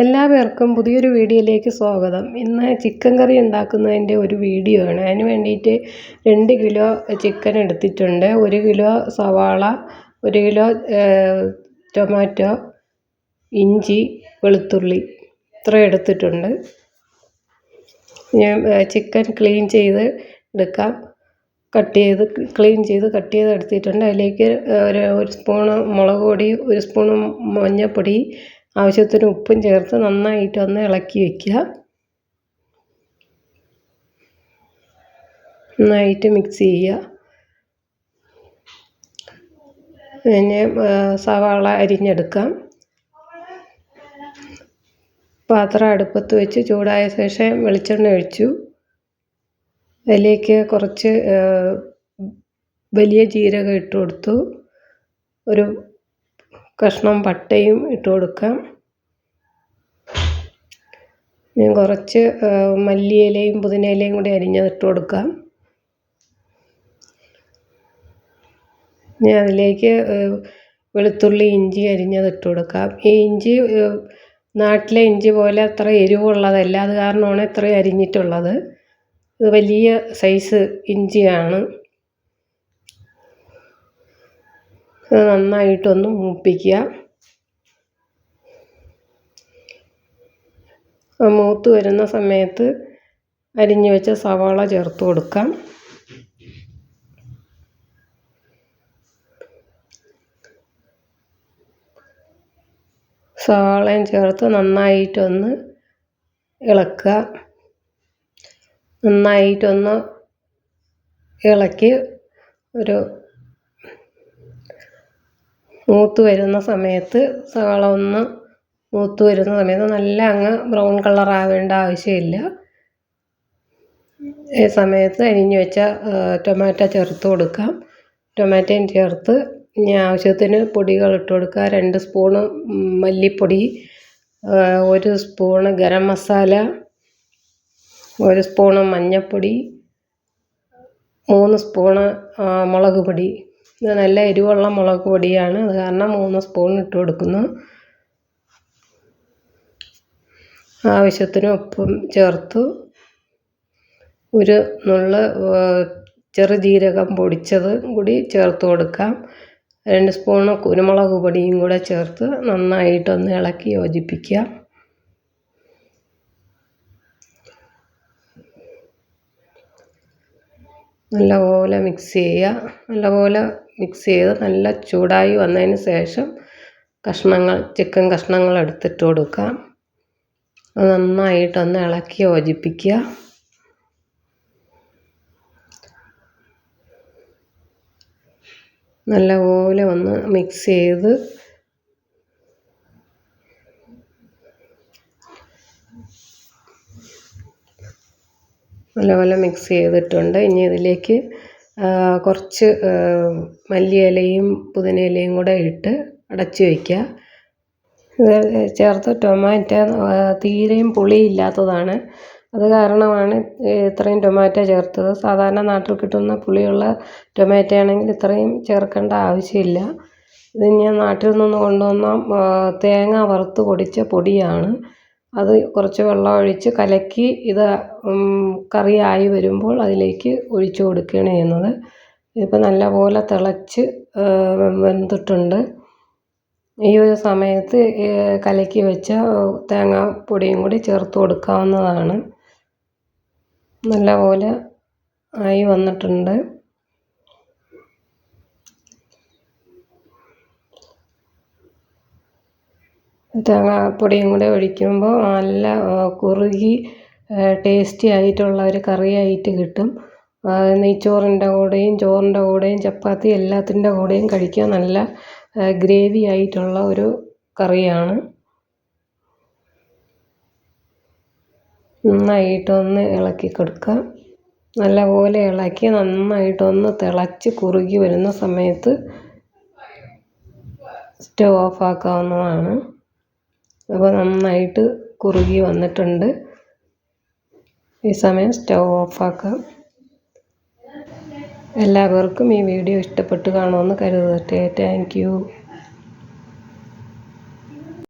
എല്ലാ പേർക്കും പുതിയൊരു വീഡിയോയിലേക്ക് സ്വാഗതം. ഇന്ന് ചിക്കൻ കറി ഉണ്ടാക്കുന്നതിന്റെ ഒരു വീഡിയോ ആണ്. അതിന് വേണ്ടിയിട്ട് രണ്ട് കിലോ ചിക്കൻ എടുത്തിട്ടുണ്ട്. ഒരു കിലോ സവാള ഒരു കിലോ ടൊമാറ്റോ ഇഞ്ചി വെളുത്തുള്ളി ഇത്ര എടുത്തിട്ടുണ്ട്. ഞാൻ ചിക്കൻ ക്ലീൻ ചെയ്ത് എടുക്കാം. കട്ട് ചെയ്ത് ക്ലീൻ ചെയ്ത് കട്ട് ചെയ്ത് എടുത്തിട്ടുണ്ട്. അതിലേക്ക് ഒരു ഒരു സ്പൂണ് മുളക് പൊടി ഒരു സ്പൂണ് മഞ്ഞൾപ്പൊടി ആവശ്യത്തിന് ഉപ്പും ചേർത്ത് നന്നായിട്ട് ഒന്ന് ഇളക്കി വയ്ക്കുക നന്നായിട്ട് മിക്സ് ചെയ്യുക. പിന്നെ സവാള അരിഞ്ഞെടുക്കാം. പാത്രം അടുപ്പത്ത് വെച്ച് ചൂടായ ശേഷം വെളിച്ചെണ്ണ ഒഴിച്ചു. അതിലേക്ക് കുറച്ച് വലിയ ജീരകം ഇട്ട് കൊടുത്തു. ഒരു കഷ്ണം പട്ടയും ഇട്ട് കൊടുക്കാം. ഞാൻ കുറച്ച് മല്ലിയിലയും പുതിനയിലയും കൂടി അരിഞ്ഞത് ഇട്ട് കൊടുക്കാം. ഞാൻ അതിലേക്ക് വെളുത്തുള്ളി ഇഞ്ചി അരിഞ്ഞത് ഇട്ട് കൊടുക്കാം. ഈ ഇഞ്ചി നാട്ടിലെ ഇഞ്ചി പോലെ അത്ര എരിവുള്ളതല്ല. അത് കാരണമാണ് ഇത്രയും അരിഞ്ഞിട്ടുള്ളത്. ഇത് വലിയ സൈസ് ഇഞ്ചിയാണ്. നന്നായിട്ടൊന്ന് മൂപ്പിക്കുക. മൂത്ത് വരുന്ന സമയത്ത് അരിഞ്ഞു വെച്ച സവാള ചേർത്ത് കൊടുക്കാം. സവാളയും ചേർത്ത് നന്നായിട്ടൊന്ന് ഇളക്കുക. നന്നായിട്ടൊന്ന് ഇളക്കി ഒരു മൂത്ത് വരുന്ന സമയത്ത് സവാള ഒന്ന് മൂത്ത് വരുന്ന സമയത്ത് നല്ല അങ്ങ് ബ്രൗൺ കളർ ആവേണ്ട ആവശ്യമില്ല. ഈ സമയത്ത് അരിഞ്ഞു വെച്ച ടൊമാറ്റോ ചേർത്ത് കൊടുക്കാം. ടൊമാറ്റോയും ചേർത്ത് ഇനി ആവശ്യത്തിന് പൊടികൾ ഇട്ട് കൊടുക്കുക. രണ്ട് സ്പൂണ് മല്ലിപ്പൊടി ഒരു സ്പൂണ് ഗരം മസാല ഒരു സ്പൂണ് മഞ്ഞൾപ്പൊടി മൂന്ന് സ്പൂണ് മുളക് പൊടി. ഇത് നല്ല എരിവുള്ള മുളക് പൊടിയാണ്. അത് കാരണം മൂന്ന് സ്പൂൺ ഇട്ട് കൊടുക്കുന്നു. ആവശ്യത്തിന് ഉപ്പും ചേർത്തു. ഒരു നുള്ള് ചെറുജീരകം പൊടിച്ചത് കൂടി ചേർത്ത് കൊടുക്കാം. രണ്ട് സ്പൂൺ കുരുമുളക് പൊടിയും കൂടെ ചേർത്ത് നന്നായിട്ടൊന്ന് ഇളക്കി യോജിപ്പിക്കുക. നല്ലപോലെ മിക്സ് ചെയ്യുക. നല്ലപോലെ മിക്സ് ചെയ്ത് നല്ല ചൂടായി വന്നതിന് ശേഷം കഷ്ണങ്ങൾ ചിക്കൻ കഷ്ണങ്ങൾ എടുത്തിട്ട് കൊടുക്കാം അത് നന്നായിട്ടൊന്ന് ഇളക്കി യോജിപ്പിക്കുക. നല്ലപോലെ ഒന്ന് മിക്സ് ചെയ്ത് നല്ലപോലെ മിക്സ് ചെയ്തിട്ടുണ്ട് ഇനി ഇതിലേക്ക് കുറച്ച് മല്ലിയിലയും പുതിനയിലയും കൂടെ ഇട്ട് അടച്ച് വയ്ക്കുക. ഇത് ചേർത്ത് ടൊമാറ്റോ തീരെയും പുളിയില്ലാത്തതാണ്. അത് കാരണമാണ് ഇത്രയും ടൊമാറ്റോ ചേർത്തത്. സാധാരണ നാട്ടിൽ കിട്ടുന്ന പുളിയുള്ള ടൊമാറ്റോ ആണെങ്കിൽ ഇത്രയും ചേർക്കേണ്ട ആവശ്യമില്ല. ഇത് ഞാൻ നാട്ടിൽ നിന്ന് കൊണ്ടുവന്ന തേങ്ങ വറുത്ത് പൊടിച്ച പൊടിയാണ്. അത് കുറച്ച് വെള്ളം ഒഴിച്ച് കലക്കി ഇത് കറിയായി വരുമ്പോൾ അതിലേക്ക് ഒഴിച്ച് കൊടുക്കുകയാണ് ചെയ്യുന്നത്. ഇതിപ്പോൾ നല്ലപോലെ തിളച്ച് വെന്തിട്ടുണ്ട്. ഈ ഒരു സമയത്ത് കലക്കി വെച്ച തേങ്ങാപ്പൊടിയും കൂടി ചേർത്ത് കൊടുക്കാവുന്നതാണ്. നല്ലപോലെ ആയി വന്നിട്ടുണ്ട്. തേങ്ങാപ്പൊടിയും കൂടെ ഒഴിക്കുമ്പോൾ നല്ല കുറുകി ടേസ്റ്റി ആയിട്ടുള്ള ഒരു കറിയായിട്ട് കിട്ടും. നെയ്ച്ചോറിന്റെ കൂടെയും ചോറിന്റെ കൂടെയും ചപ്പാത്തി എല്ലാത്തിന്റെ കൂടെയും കഴിക്കാൻ നല്ല ഗ്രേവി ആയിട്ടുള്ള ഒരു കറിയാണ്. നന്നായിട്ടൊന്ന് ഇളക്കി കൊടുക്കുക നല്ലപോലെ ഇളക്കി നന്നായിട്ടൊന്ന് തിളച്ച് കുറുകി വരുന്ന സമയത്ത് സ്റ്റവ് ഓഫ് ആക്കാവുന്നതാണ്. അപ്പോൾ നന്നായിട്ട് കുറുകി വന്നിട്ടുണ്ട്. ഈ സമയം സ്റ്റവ് ഓഫാക്കാം എല്ലാവർക്കും ഈ വീഡിയോ ഇഷ്ടപ്പെട്ട് കാണുമെന്ന് കരുതട്ടെ താങ്ക് യു.